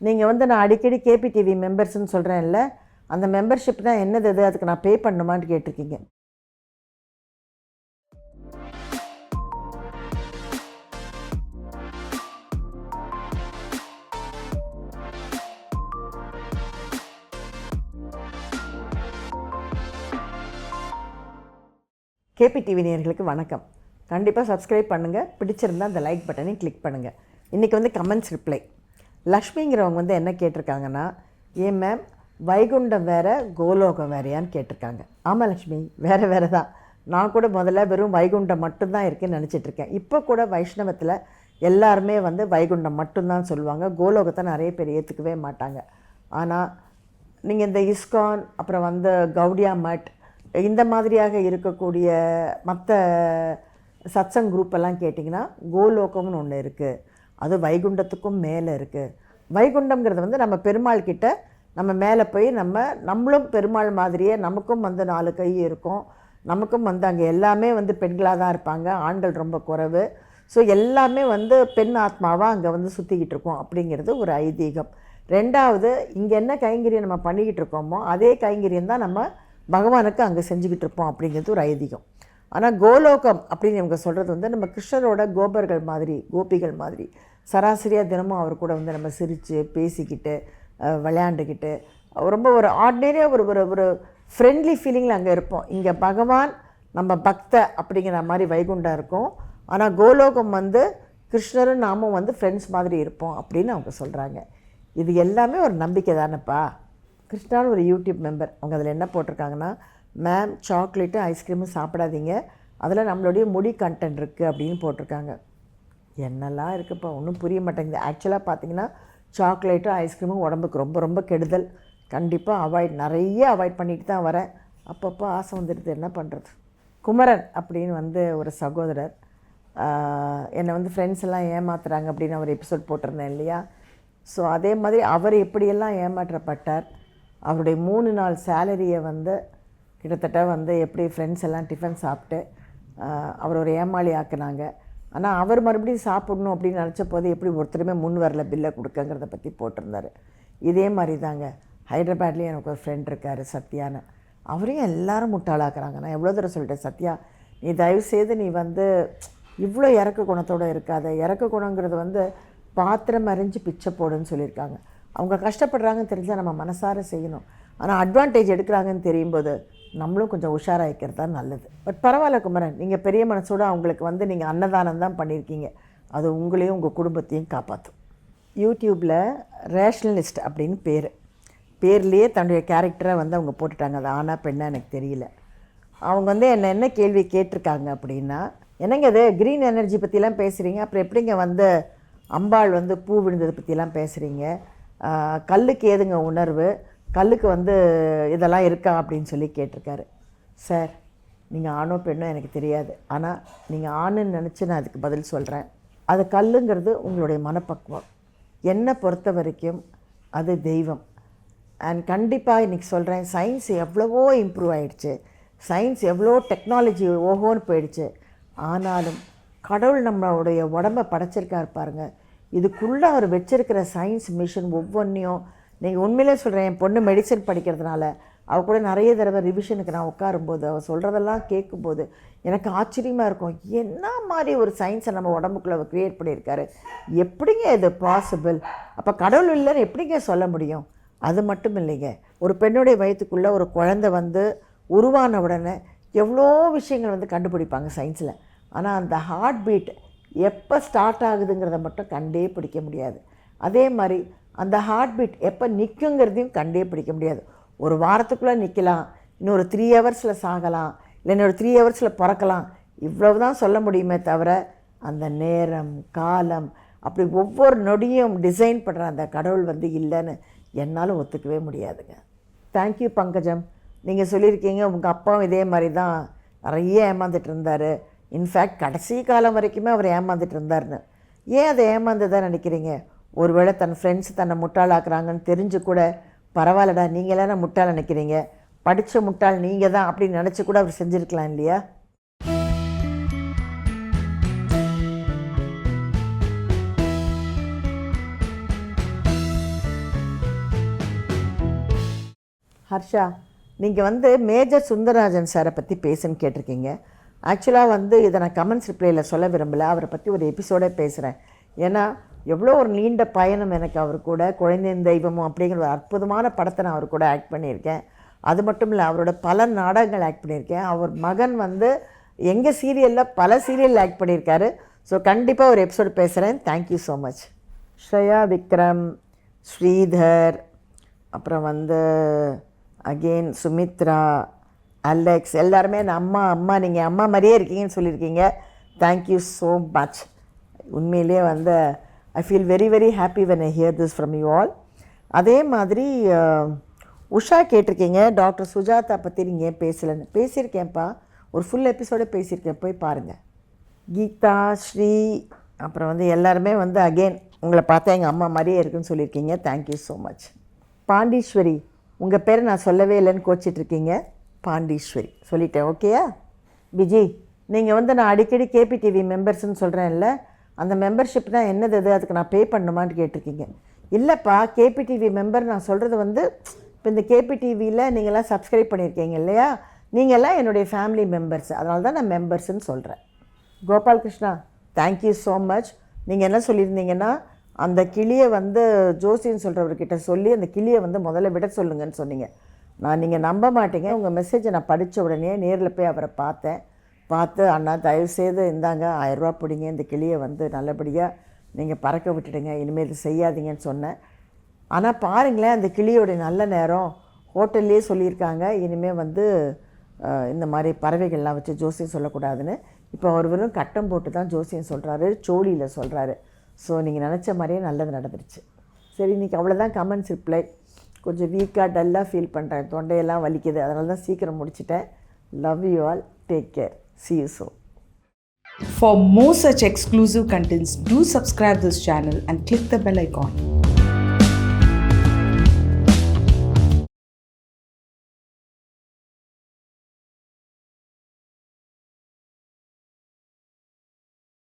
நீங்கள் வந்து நான் அடிக்கடி கேபிடிவி மெம்பர்ஸ்ன்னு சொல்கிறேன் சொல்கிறேன்ல அந்த மெம்பர்ஷிப் தான் என்னது அது அதுக்கு நான் பே பண்ணுமான்னு கேட்டிருக்கீங்க. கேபிடிவி நேர்களுக்கு வணக்கம். கண்டிப்பாக சப்ஸ்கிரைப் பண்ணுங்கள் பிடிச்சிருந்தா அந்த லைக் பட்டனையும் கிளிக் பண்ணுங்கள் இன்றைக்கி வந்து கமெண்ட்ஸ் ரிப்ளை லக்ஷ்மிங்கிறவங்க வந்து என்ன கேட்டிருக்காங்கன்னா ஏன் மேம் வைகுண்டம் வேறு கோலோகம் வேறையான்னு கேட்டிருக்காங்க. ஆமாம் லக்ஷ்மி வேறு வேறு தான் நான் கூட முதல்ல வெறும் வைகுண்டம் மட்டும்தான் இருக்குன்னு நினச்சிட்ருக்கேன். இப்போ கூட வைஷ்ணவத்தில் எல்லாருமே வந்து வைகுண்டம் மட்டும்தான் சொல்லுவாங்க. கோலோகத்தை நிறைய பேர் ஏற்றுக்கவே மாட்டாங்க. ஆனால் நீங்கள் இந்த இஸ்கான் அப்புறம் வந்து கவுடியா மட் இந்த மாதிரியாக இருக்கக்கூடிய மற்ற சத்சங் குரூப்பெல்லாம் கேட்டிங்கன்னா கோலோகம்னு ஒன்று இருக்குது அது வைகுண்டத்துக்கும் மேலே இருக்குது வைகுண்டம்ங்கிறது வந்து நம்ம பெருமாள் கிட்ட நம்ம மேலே போய் நம்ம நம்மளும் பெருமாள் மாதிரியே நமக்கும் வந்து நாலு கை இருக்கும். நமக்கும் வந்து அங்கே எல்லாமே வந்து பெண்களாக தான் இருப்பாங்க. ஆண்கள் ரொம்ப குறைவு. ஸோ எல்லாமே வந்து பெண் ஆத்மாவாக அங்கே வந்து சுற்றிக்கிட்டு இருக்கோம் அப்படிங்கிறது ஒரு ஐதீகம். ரெண்டாவது இங்கே என்ன கைங்கரியம் நம்ம பண்ணிக்கிட்டு இருக்கோமோ அதே கைங்கரியம் தான் நம்ம பகவானுக்கு அங்கே செஞ்சுக்கிட்டு இருப்போம் அப்படிங்கிறது ஒரு ஐதீகம். ஆனால் கோலோகம் அப்படின்னு இவங்க சொல்கிறது வந்து நம்ம கிருஷ்ணரோட கோபர்கள் மாதிரி கோபிகள் மாதிரி. சராசரியாக தினமும் அவர் கூட வந்து நம்ம சிரித்து பேசிக்கிட்டு விளையாண்டுக்கிட்டு ரொம்ப ஒரு ஆர்டினரியாக ஒரு ஒரு ஒரு ஃப்ரெண்ட்லி ஃபீலிங்கில் அங்கே இருப்போம். இங்கே பகவான் நம்ம பக்த அப்படிங்கிற மாதிரி வைகுண்டம் இருக்கும். ஆனால் கோலோகம் வந்து கிருஷ்ணரும் நாமும் வந்து ஃப்ரெண்ட்ஸ் மாதிரி இருப்போம் அப்படின்னு அவங்க சொல்கிறாங்க இது எல்லாமே ஒரு நம்பிக்கை தானேப்பா? கிருஷ்ணான்னு ஒரு யூடியூப் மெம்பர் அவங்க அதில் என்ன போட்டிருக்காங்கன்னா மேம் சாக்லேட்டு ஐஸ்கிரீமும் சாப்பிடாதீங்க. அதில் நம்மளுடைய முடி கண்டென்ட் இருக்குது அப்படின்னு போட்டிருக்காங்க. என்னெல்லாம் இருக்குப்பா ஒன்றும் புரிய மாட்டேங்குது. ஆக்சுவலாக பார்த்தீங்கன்னா சாக்லேட்டும் ஐஸ்கிரீமும் உடம்புக்கு ரொம்ப ரொம்ப கெடுதல். கண்டிப்பாக அவாய்ட் நிறைய அவாய்ட் பண்ணிட்டு தான் வரேன். அப்பப்போ ஆசை வந்துடுது என்ன பண்ணுறது குமரன் அப்படின்னு வந்து ஒரு சகோதரர் என்னை வந்து ஃப்ரெண்ட்ஸ் எல்லாம் ஏமாத்துறாங்க அப்படின்னு அவர் எபிசோட் போட்டிருந்தேன் இல்லையா? ஸோ அதே மாதிரி அவர் எப்படியெல்லாம் ஏமாற்றப்பட்டார் அவருடைய மூணு நாள் சேலரியை வந்து கிட்டத்தட்ட வந்து எப்படி ஃப்ரெண்ட்ஸ் எல்லாம் டிஃபன் சாப்பிட்டு அவர் ஒரு ஏமாளி ஆக்குனாங்க ஆனால் அவர் மறுபடியும் சாப்பிடணும் அப்படின்னு நினச்ச போது எப்படி ஒருத்தருமே முன் வரல பில்லை கொடுக்கங்கிறத பற்றி போட்டிருந்தாரு. இதே மாதிரி தாங்க ஹைதராபாத்லேயும் எனக்கு ஒரு ஃப்ரெண்ட் இருக்கார் சத்யான்னு. அவரையும் எல்லாரும் முட்டாளாக்குறாங்க. நான் எவ்வளோ தூரம் சொல்லிட்டேன் சத்யா நீ தயவு செய்து நீ வந்து இவ்வளோ இறக்க குணத்தோடு இருக்காத. இறக்க குணங்கிறது வந்து பாத்திரம் அறிஞ்சு பிச்சை போடுன்னு சொல்லியிருக்காங்க. அவங்க கஷ்டப்படுறாங்கன்னு தெரிஞ்சால் நம்ம மனசார செய்யணும். ஆனால் அட்வான்டேஜ் எடுக்கிறாங்கன்னு தெரியும் போது நம்மளும் கொஞ்சம் உஷாராகிக்கிறது தான் நல்லது. பட் பரவாயில்ல குமரன் நீங்கள் பெரிய மனசோட அவங்களுக்கு வந்து நீங்கள் அன்னதானம் தான் பண்ணியிருக்கீங்க. அது உங்களையும் உங்கள் குடும்பத்தையும் காப்பாற்றும் யூடியூப்பில் ரேஷ்னலிஸ்ட் அப்படின்னு பேர். பேர்லேயே தன்னுடைய கேரக்டரை வந்து அவங்க போட்டுட்டாங்க. அது ஆனால் பெண்ணா எனக்கு தெரியல. அவங்க வந்து என்ன என்ன கேள்வி கேட்டிருக்காங்க அப்படின்னா என்னங்க இது க்ரீன் எனர்ஜி பற்றிலாம் பேசுகிறீங்க அப்புறம் எப்படிங்க வந்து அம்பாள் வந்து பூ விழுந்ததை பற்றிலாம் பேசுகிறீங்க கல்லுக்கு ஏதுங்க உணர்வு? கல்லுக்கு வந்து இதெல்லாம் இருக்கா அப்படின்னு சொல்லி கேட்டிருக்காரு. சார் நீங்கள் ஆணோ பெண்ணோ எனக்கு தெரியாது. ஆனால் நீங்கள் ஆணுன்னு நினச்சி நான் அதுக்கு பதில் சொல்கிறேன் அது கல்லுங்கிறது உங்களுடைய மனப்பக்குவம். என்னை பொறுத்த வரைக்கும் அது தெய்வம். அண்ட் கண்டிப்பாக இன்றைக்கி சொல்கிறேன் சயின்ஸ் எவ்வளவோ இம்ப்ரூவ் ஆகிடுச்சு சயின்ஸ் எவ்வளோ டெக்னாலஜி ஓஹோன்னு போயிடுச்சு. ஆனாலும் கடவுள் நம்மளுடைய உடம்பை படைச்சிருக்காரு பாருங்க. இதுக்குள்ளே அவர் வச்சிருக்கிற சயின்ஸ் மிஷின் ஒவ்வொன்றையும் நீங்கள் உண்மையிலே சொல்கிறேன் என் பொண்ணு மெடிசன் படிக்கிறதுனால அவள் கூட நிறைய தடவை ரிவிஷனுக்கு நான் உட்காரும்போது அவள் சொல்கிறதெல்லாம் கேட்கும்போது எனக்கு ஆச்சரியமாக இருக்கும். என்ன மாதிரி ஒரு சயின்ஸை நம்ம உடம்புக்குள்ளே அவர் க்ரியேட் பண்ணியிருக்காரு? எப்படிங்க இது பாசிபிள் அப்போ கடவுள் இல்லைன்னு எப்படிங்க சொல்ல முடியும்? அது மட்டும் இல்லைங்க. ஒரு பெண்ணுடைய வயிற்றுக்குள்ளே ஒரு குழந்தை வந்து உருவான உடனே எவ்வளோ விஷயங்கள் வந்து கண்டுபிடிப்பாங்க சயின்ஸில் ஆனால் அந்த ஹார்ட் பீட் எப்போ ஸ்டார்ட் ஆகுதுங்கிறத மட்டும் கண்டே பிடிக்க முடியாது. அதே மாதிரி அந்த ஹார்ட் பீட் எப்போ நிற்குங்கிறதையும் கண்டே பிடிக்க முடியாது. ஒரு வாரத்துக்குள்ளே நிற்கலாம் இன்னொரு த்ரீ ஹவர்ஸில் சாகலாம் இல்லை இன்னொரு த்ரீ ஹவர்ஸில் பிறக்கலாம். இவ்வளவு தான் சொல்ல முடியுமே தவிர அந்த நேரம் காலம் அப்படி ஒவ்வொரு நொடியும் டிசைன் பண்ணுற அந்த கடவுள் வந்து இல்லைன்னு என்னால் ஒத்துக்கவே முடியாதுங்க. Thank you Pankajam. நீங்கள் சொல்லியிருக்கீங்க உங்கள் அப்பாவும் இதே மாதிரி தான் நிறைய ஏமாந்துட்டு இருந்தார். இன்ஃபேக்ட் கடைசி காலம் வரைக்குமே அவர் ஏமாந்துட்டு இருந்தார்னு ஏன் அதை ஏமாந்துதான் நினைக்கிறீங்க? ஒருவேளை தன் ஃப்ரெண்ட்ஸ் தன்னை முட்டாளாக்குறாங்கன்னு தெரிஞ்சு கூட பரவாயில்லடா நீங்கள் நீங்களான முட்டாள் நினைக்கிறீங்க? படித்த முட்டாள் நீங்கள் தான் அப்படின்னு நினச்சி கூட அவர் செஞ்சுருக்கலாம் இல்லையா? ஹர்ஷா நீங்கள் வந்து மேஜர் சுந்தரராஜன் சாரை பற்றி பேசுன்னு கேட்டிருக்கீங்க. ஆக்சுவலாக வந்து இதை நான் கமெண்ட்ஸ் ரிப்ளையில் சொல்ல விரும்பலை. அவரை பற்றி ஒரு எபிசோடே பேசுகிறேன் ஏன்னா எவ்வளோ ஒரு நீண்ட பயணம் எனக்கு அவர் கூட குழந்தையின் தெய்வமும் அப்படிங்கிற ஒரு அற்புதமான படத்தை நான் அவர் கூட ஆக்ட் பண்ணியிருக்கேன். அது மட்டும் இல்லை அவரோட பல நாடகங்கள் ஆக்ட் பண்ணியிருக்கேன். அவர் மகன் வந்து எங்கள் சீரியலில் பல சீரியலில் ஆக்ட் பண்ணியிருக்காரு. ஸோ கண்டிப்பாக ஒரு எபிசோடு பேசுகிறேன் thank you so much Shreya Vikram Sridhar அப்புறம் வந்து அகெயின் சுமித்ரா அலெக்ஸ் எல்லாருமே நான் அம்மா அம்மா நீங்கள் அம்மா மாதிரியே இருக்கீங்கன்னு சொல்லியிருக்கீங்க. தேங்க்யூ ஸோ மச் உண்மையிலேயே வந்து I feel very very happy when I hear this from you all அதே மாதிரி உஷா கேட்டிருக்கீங்க டாக்டர் சுஜாதா பற்றி நீங்கள் ஏன் பேசலைன்னு. பேசியிருக்கேன்ப்பா. ஒரு ஃபுல் எபிசோடே பேசியிருக்கேன். போய் பாருங்கள் கீதா ஸ்ரீ அப்புறம் வந்து எல்லாருமே வந்து அகெயின் உங்களை பார்த்தா எங்கள் அம்மா மாதிரியே இருக்குன்னு சொல்லியிருக்கீங்க. தேங்க்யூ ஸோ மச் பாண்டீஸ்வரி உங்கள் பேரை நான் சொல்லவே இல்லைன்னு கோச்சிட்ருக்கீங்க. பாண்டீஸ்வரி. சொல்லிட்டேன். ஓகேயா விஜி நீங்கள் வந்து நான் அடிக்கடி கேபிடிவி மெம்பர்ஸ்ன்னு சொல்கிறேன்ல அந்த மெம்பர்ஷிப் தான் என்னது அது? அதுக்கு நான் பே பண்ணணுமான்னு கேட்டிருக்கீங்க. இல்லைப்பா கேபிடிவி மெம்பர் நான் சொல்கிறது வந்து இப்போ இந்த கேபிடிவியில் நீங்களாம் சப்ஸ்கிரைப் பண்ணியிருக்கீங்க இல்லையா? நீங்கள்லாம் என்னுடைய ஃபேமிலி மெம்பர்ஸ் அதனால தான் நான் மெம்பர்ஸ்ன்னு சொல்கிறேன் Gopal Krishna thank you so much நீங்கள் என்ன சொல்லியிருந்தீங்கன்னா அந்த கிளியை வந்து ஜோசின்னு சொல்கிறவர்கிட்ட சொல்லி அந்த கிளியை வந்து முதல்ல விட சொல்லுங்கன்னு சொன்னீங்க. நான் நீங்கள் நம்ப மாட்டீங்க. உங்கள் மெசேஜை நான் படித்த உடனே நேரில் போய் அவரை பார்த்தேன். பார்த்து அண்ணா தயவு செய்து இந்தாங்க ஆயிரரூபா பிடிங்க இந்த கிளியை வந்து நல்லபடியாக நீங்கள் பறக்க விட்டுடுங்க இனிமேல் இது செய்யாதீங்கன்னு சொன்னேன். ஆனால் பாருங்களேன் அந்த கிளியோடைய நல்ல நேரம் ஹோட்டல்லே சொல்லியிருக்காங்க இனிமேல் வந்து இந்த மாதிரி பறவைகள்லாம் வச்சு ஜோசியம் சொல்லக்கூடாதுன்னு. இப்போ அவர் வெறும் கட்டம் போட்டு தான் ஜோசியம் சொல்கிறாரு சோழியில் சொல்கிறாரு ஸோ நீங்கள் நினச்ச மாதிரியே நல்லது நடந்துருச்சு. சரி இன்றைக்கி அவ்வளோதான் கமெண்ட்ஸ் ரிப்ளை கொஞ்சம் வீக்காக டல்லாக ஃபீல் பண்ணுறேன் தொண்டையெல்லாம் வலிக்குது. அதனால தான் சீக்கிரம் முடிச்சிட்டேன். Love you all take care see you soon For more such exclusive contents, do subscribe this channel and click the bell icon.